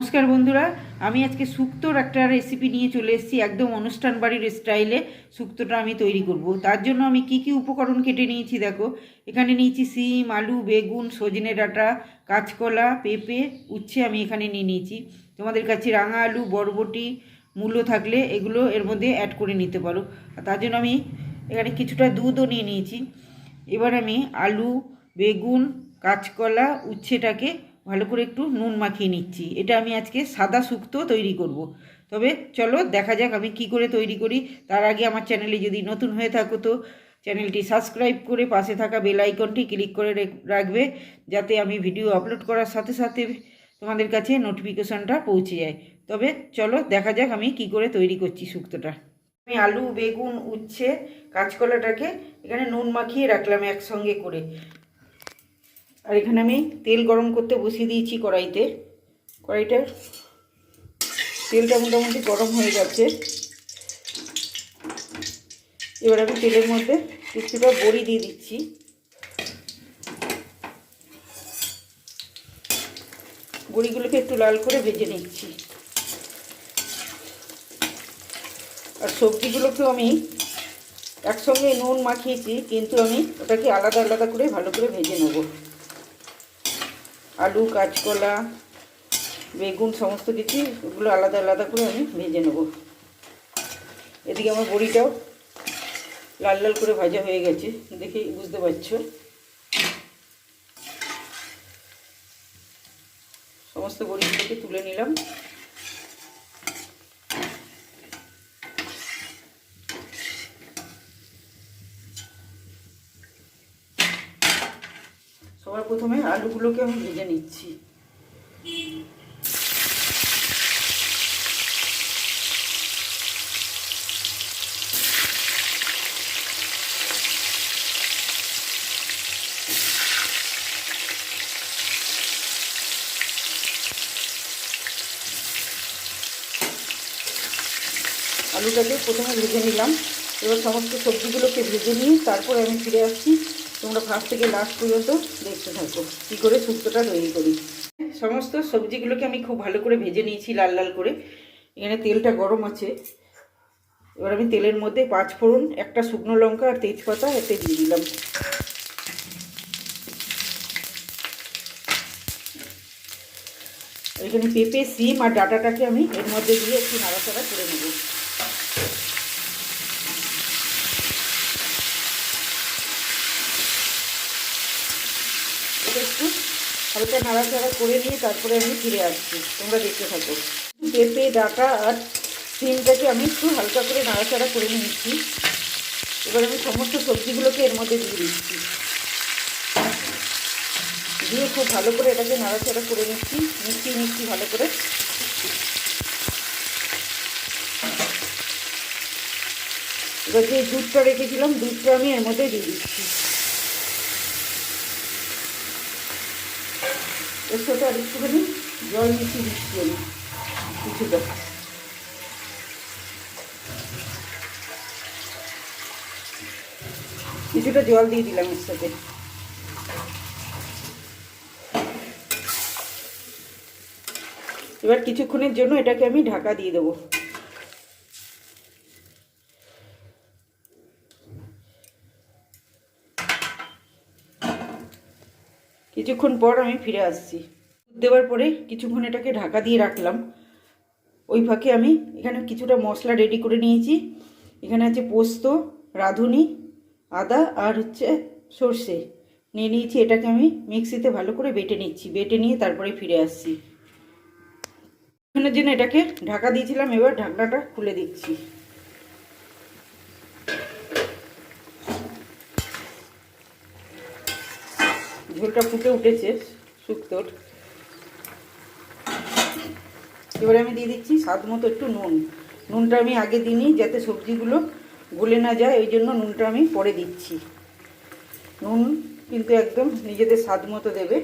নমস্কার বন্ধুরা, আমি আজকে শুক্তোর একটা রেসিপি নিয়ে চলে এসেছি একদম অনুষ্ঠান বাড়ির স্টাইলে শুক্তোটা আমি তৈরি করব। তার জন্য আমি কি কি উপকরণ কেটে নিয়েছি দেখো। এখানে নিয়েছি সিম, আলু, বেগুন, সজনে ডাঁটা, কাঁচকলা, পেঁপে, উচ্ছে আমি এখানে নিয়ে নিয়েছি। তোমাদের কাছে রাঙা আলু, বরবটি, মূলো থাকলে এগুলো এর মধ্যে অ্যাড করে নিতে পারো। তার জন্য আমি এখানে কিছুটা দুধও নিয়ে নিয়েছি। এবার আমি আলু, বেগুন, কাঁচকলা, উচ্ছেটাকে ভালো করে একটু নুন মাখিয়ে নিচ্ছি। এটা আমি আজকে সাদা শুক্তো তৈরি করব। তবে চলো দেখা যাক আমি কি করে তৈরি করি। তার আগে আমার চ্যানেলে যদি নতুন হয়ে থাকো তো চ্যানেলটি সাবস্ক্রাইব করে পাশে থাকা বেল আইকনটি ক্লিক করে রেখ- রাখবে যাতে আমি ভিডিও আপলোড করার সাথে সাথে তোমাদের কাছে নোটিফিকেশনটা পৌঁছে যায়। তবে চলো দেখা যাক আমি কি করে তৈরি করছি শুক্তোটা। আমি আলু, বেগুন, উচ্ছে, কাঁচকলাটাকে এখানে নুন মাখিয়ে রাখলাম একসঙ্গে করে। আর এখানে আমি তেল গরম করতে বসিয়ে দিয়েছি কড়াইতে। কড়াইটা তেলটা মোটামুটি গরম হয়ে গেছে। এবার আমি তেলের মধ্যে কিছুটা বড়ি দিয়ে দিচ্ছি। বড়িগুলোকে একটু লাল করে ভেজে নিচ্ছি। আর সবজিগুলোকেও আমি একসঙ্গে নুন মাখিয়েছি, কিন্তু আমি ওটাকে আলাদা আলাদা করে ভালো করে ভেজে নেব। আলু, কাঁচকলা, বেগুন সমস্ত কিছু ওগুলো আলাদা আলাদা করে আমি ভেজে নেব। এদিকে আমার বড়িটাও লাল লাল করে ভাজা হয়ে গেছে, দেখে বুঝতে পারছ? সমস্ত বড়িগুলোকে তুলে নিলাম। সবার প্রথমে আলুগুলোকে আমি ভেজে নিচ্ছি। আলুটাকে প্রথমে ভেজে নিলাম। এবার সমস্ত সবজিগুলোকে ভেজে নিয়ে তারপরে আমি ফিরে আসছি। তোমরা ফার্স্ট থেকে লাস্ট পর্যন্ত দেখতে থাকো। কী করে শুক্তোটা তৈরি করি? সমস্ত সবজিগুলোকে আমি খুব ভালো করে ভেজে নিয়েছি, লাল লাল করে। এখানে তেলটা গরম আছে। এবার আমি তেলের মধ্যে পাঁচ ফোড়ন, একটা শুকনো লঙ্কা আর তেজপাতা এতে দিয়ে দিলাম। এখানে পেঁপে, সিম আর ডাটাটাকে আমি এর মধ্যে দিয়ে একটু নাড়াচাড়া করে নেব এটা একটু হালকা নাড়াচাড়া করে নিয়ে তারপরে আমি ফিরে আসছি। তোমরা দেখতে থাকো। পেঁপে, ডাটা আর সিমটাকে আমি একটু হালকা করে নাড়াচাড়া করে নিচ্ছি এবার আমি সমস্ত সবজিগুলোকে এর মধ্যে দিয়ে দিচ্ছি। দিয়ে খুব ভালো করে এটাকে নাড়াচাড়া করে নিচ্ছি। মিষ্টি মিষ্টি ভালো করে। এবার যে দুধটা রেখেছিলাম, দুধটা আমি এর মধ্যে দিয়ে দিচ্ছি। এর সাথে আর একটুখানি, জল মিশিয়ে দিচ্ছি আমি কিছুটা কিছুটা জল দিয়ে দিলাম এর সাথে। এবার কিছুক্ষণের জন্য এটাকে আমি ঢাকা দিয়ে দেবো। কিছুক্ষণ পর আমি ফিরে আসছি। দুধ দেওয়ার পরে কিছুক্ষণ এটাকে ঢাকা দিয়ে রাখলাম। ওই ফাঁকে আমি এখানে কিছুটা মশলা রেডি করে নিয়েছি। এখানে আছে পোস্ত, রাঁধুনি, আদা আর হচ্ছে সর্ষে। নিয়ে নিয়েছি, এটাকে আমি মিক্সিতে ভালো করে বেটে নিচ্ছি। বেটে নিয়ে তারপরে ফিরে আসছি। এখানের জন্য এটাকে ঢাকা দিয়েছিলাম, এবার ঢাকনাটা খুলে দিচ্ছি। ঝোলটা ফুটে উঠেছে শুক্তোর এবারে আমি দিয়ে দিচ্ছি স্বাদ মতো একটু নুন। নুনটা আমি আগে দিইনি, যাতে সবজিগুলো গলে না যায় ওই জন্য নুনটা আমি পরে দিচ্ছি। নুন কিন্তু একদম নিজেদের স্বাদ মতো দেবে।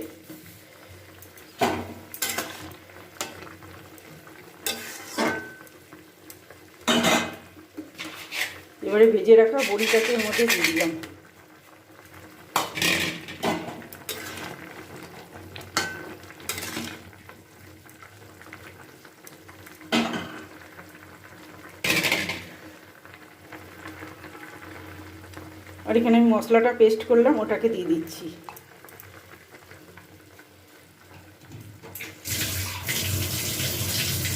এবারে ভেজে রাখা বড়িটাকে মধ্যে দিয়ে দিলাম। আর এখানে আমি মশলাটা পেস্ট করলাম, ওটাকে দিয়ে দিচ্ছি।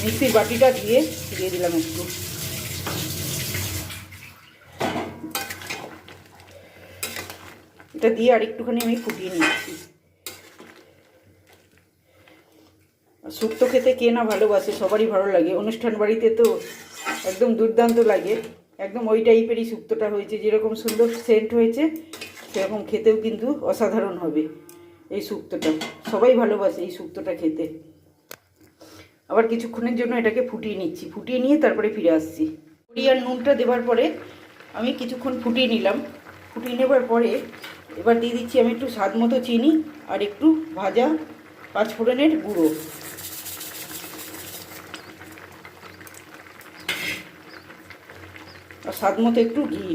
মিক্সির বাটিটা দিয়ে দিয়ে দিলাম একটু। এটা দিয়ে আর একটুখানি আমি ফুটিয়ে নিচ্ছি। শুক্তো খেতে কে না ভালোবাসে, সবারই ভালো লাগে। অনুষ্ঠান বাড়িতে তো একদম দুর্দান্ত লাগে। একদম ওই টাইপেরই শুক্তোটা হয়েছে, যেরকম সুন্দর সেন্ট হয়েছে, সেরকম খেতেও কিন্তু অসাধারণ হবে এই শুক্তোটা সবাই ভালোবাসে এই শুক্তোটা খেতে। আবার কিছুক্ষণের জন্য এটাকে ফুটিয়ে নিচ্ছি। ফুটিয়ে নিয়ে তারপরে ফিরে আসছি। পুরি আর নুনটা দেওয়ার পরে আমি কিছুক্ষণ ফুটিয়ে নিলাম। ফুটিয়ে নেবার পরে এবার দিয়ে দিচ্ছি আমি একটু স্বাদ মতো চিনি আর একটু ভাজা পাঁচফোড়নের গুঁড়ো। আর স্বাদ মতো একটু ঘি।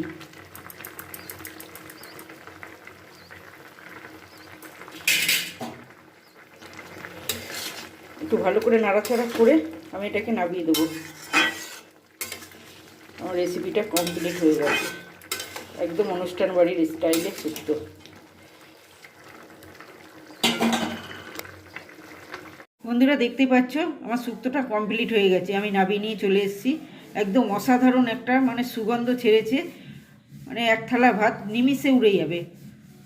একটু ভালো করে নাড়াচাড়া করে আমি এটাকে নামিয়ে দেবো। আমার রেসিপিটা কমপ্লিট হয়ে গেছে। একদম অনুষ্ঠান বাড়ির স্টাইলে শুক্তো বন্ধুরা, দেখতে পাচ্ছ? আমার শুক্তোটা কমপ্লিট হয়ে গেছে। আমি নাবিয়ে নিয়ে চলে এসেছি। একদম অসাধারণ একটা মানে সুগন্ধ ছেড়েছে। মানে এক থালা ভাত নিমিষে উড়ে যাবে।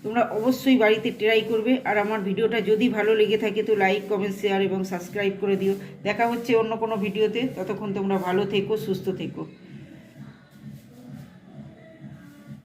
তোমরা অবশ্যই বাড়িতে ট্রাই করবে। আর আমার ভিডিওটা যদি ভালো লেগে থাকে তো লাইক কমেন্ট শেয়ার এবং সাবস্ক্রাইব করে দিও। দেখা হচ্ছে অন্য কোনো ভিডিওতে। ততক্ষণ তোমরা ভালো থেকো, সুস্থ থেকো।